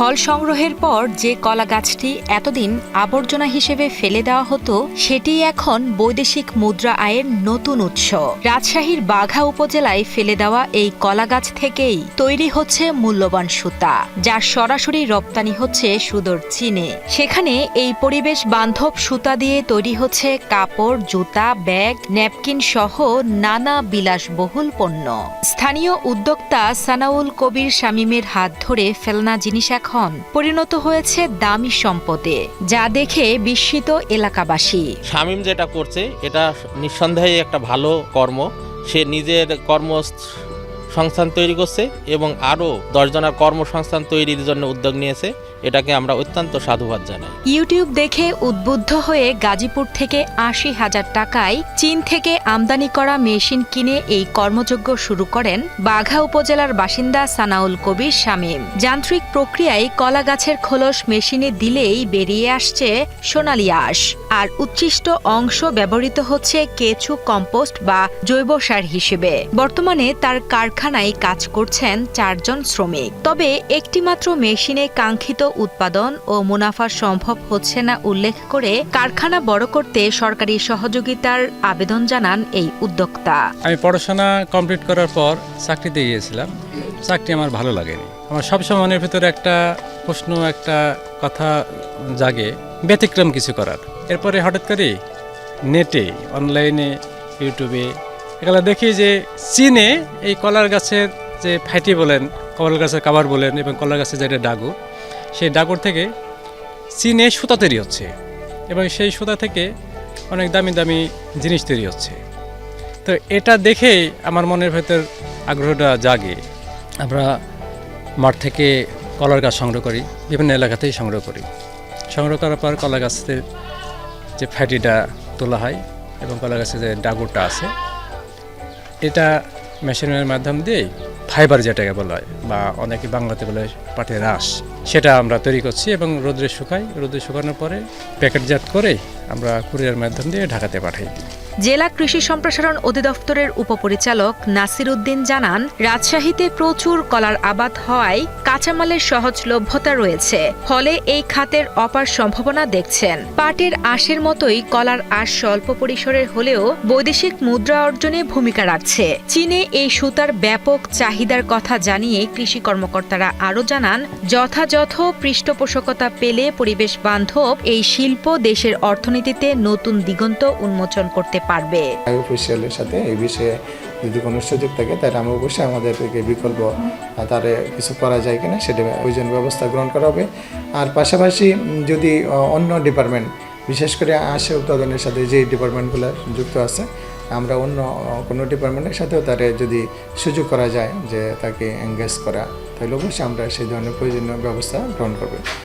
ফল সংগ্রহের পর যে কলা গাছটি এতদিন আবর্জনা হিসেবে ফেলে দেওয়া হতো, সেটি এখন বৈদেশিক মুদ্রা আয়ের নতুন উৎস। রাজশাহীর বাঘা উপজেলায় ফেলে দেওয়া এই কলা গাছ থেকেই তৈরি হচ্ছে মূল্যবান সুতা, যার সরাসরি রপ্তানি হচ্ছে সুদূর চীনে। সেখানে এই পরিবেশ বান্ধব সুতা দিয়ে তৈরি হচ্ছে কাপড়, জুতা, ব্যাগ, ন্যাপকিন সহ নানা বিলাসবহুল পণ্য। স্থানীয় উদ্যোক্তা সানাউল কবির শামীমের হাত ধরে ফেলনা জিনিস এখন পরিণত হয়েছে দামি সম্পদে, যা দেখে বিস্মিত এলাকাবাসী। শামীম যেটা করছে, এটা নিঃসন্দেহে একটা ভালো কর্ম। সে নিজের কর্ম সংস্থান তৈরি করছে এবং আরও দশজনের কর্মসংস্থান তৈরির জন্য উদ্যোগ নিয়েছে। এটাকে আমরা অত্যন্ত সাধুবাদ জানাই। ইউটিউব দেখে উদ্বুদ্ধ হয়ে গাজীপুর থেকে আশি হাজার টাকায় চীন থেকে আমদানি করা মেশিন কিনে এই কর্মযজ্ঞ শুরু করেন বাঘা উপজেলার বাসিন্দা সানাউল কবির শামীম। যান্ত্রিক প্রক্রিয়ায় কলা গাছের খোলস মেশিনে দিলেই বেরিয়ে আসছে সোনালি আঁশ। আর উচ্ছিষ্ট অংশ ব্যবহৃত হচ্ছে কেঁচু, কম্পোস্ট বা জৈব সার হিসেবে। বর্তমানে তার কারখানায় কাজ করছেন চারজন শ্রমিক। তবে একটিমাত্র মেশিনে কাঙ্ক্ষিত উৎপাদন ও মুনাফা সম্ভব হচ্ছে না উল্লেখ করে কারখানা বড় করতে সরকারি সহযোগিতার আবেদন জানান এই উদ্যোক্তা। আমি পড়াশোনা কমপ্লিট করার পর চাকরিতে গিয়েছিলাম। চাকরি আমার ভালো লাগেনি। আমার সবসময় মনের ভিতরে একটা প্রশ্ন, একটা কথা জাগে, ব্যতিক্রম কিছু করার। এরপরে হঠাৎ করে নেটে, অনলাইনে, ইউটিউবে এগুলো দেখি যে চীনে এই কলার গাছের যে ফ্যাটি বলেন, কলার গাছের কাবার বলেন এবং কলার গাছের যেটা ডাগুর সেই ডাগুর থেকে চীনে সুতা তৈরি হচ্ছে এবং সেই সুতা থেকে অনেক দামি দামি জিনিস তৈরি হচ্ছে। তো এটা দেখেই আমার মনের ভেতর আগ্রহটা জাগে। আমরা মাঠ থেকে কলার গাছ সংগ্রহ করি, বিভিন্ন এলাকাতেই সংগ্রহ করি। সংগ্রহ করার পর কলা গাছের যে ফ্যাটিটা তোলা হয় এবং কলা গাছের যে ডাগুরটা আছে এটা মেশিনের মাধ্যম দিয়ে ফাইবার যেটাকে বলা হয়, বা অনেকে বাংলাতে বলে পাটের রাস, সেটা আমরা তৈরি করছি এবং রোদ্রে শুকাই, রোদ্রে শুকানোর পরে প্যাকেটজাত করে আমরা কুরিয়ার মাধ্যম দিয়ে ঢাকাতে পাঠাই দিই। জেলা কৃষি সম্প্রসারণ অধিদপ্তরের উপপরিচালক নাসির উদ্দিন জানান, রাজশাহীতে প্রচুর কলার আবাদ হওয়ায় কাঁচামালের সহজলভ্যতা রয়েছে, ফলে এই খাতের অপার সম্ভাবনা দেখছেন। পাটের আঁশের মতোই কলার আঁশ স্বল্প পরিসরের হলেও বৈদেশিক মুদ্রা অর্জনে ভূমিকা রাখছে। চীনে এই সুতার ব্যাপক চাহিদার কথা জানিয়ে কৃষি কর্মকর্তারা আরও জানান, যথাযথ পৃষ্ঠপোষকতা পেলে পরিবেশ বান্ধব এই শিল্প দেশের অর্থনীতিতে নতুন দিগন্ত উন্মোচন করতে পারবে। অফিসিয়ালের সাথে এই বিষয়ে যদি কোনো সুযোগ থাকে, তাহলে আমি অবশ্যই আমাদের থেকে বিকল্প তারে কিছু করা যায় কিনা সেটা ওই জন্য ব্যবস্থা গ্রহণ করা হবে। আর পাশাপাশি যদি অন্য ডিপার্টমেন্ট বিশেষ করে আশে উৎপাদনের সাথে যে ডিপার্টমেন্টগুলো যুক্ত আছে, আমরা অন্য কোনো ডিপার্টমেন্টের সাথেও তারে যদি সুযোগ করা যায় যে তাকে এঙ্গেজ করা, তাহলে অবশ্যই আমরা সেই ধরনের প্রয়োজনীয় ব্যবস্থা গ্রহণ করব।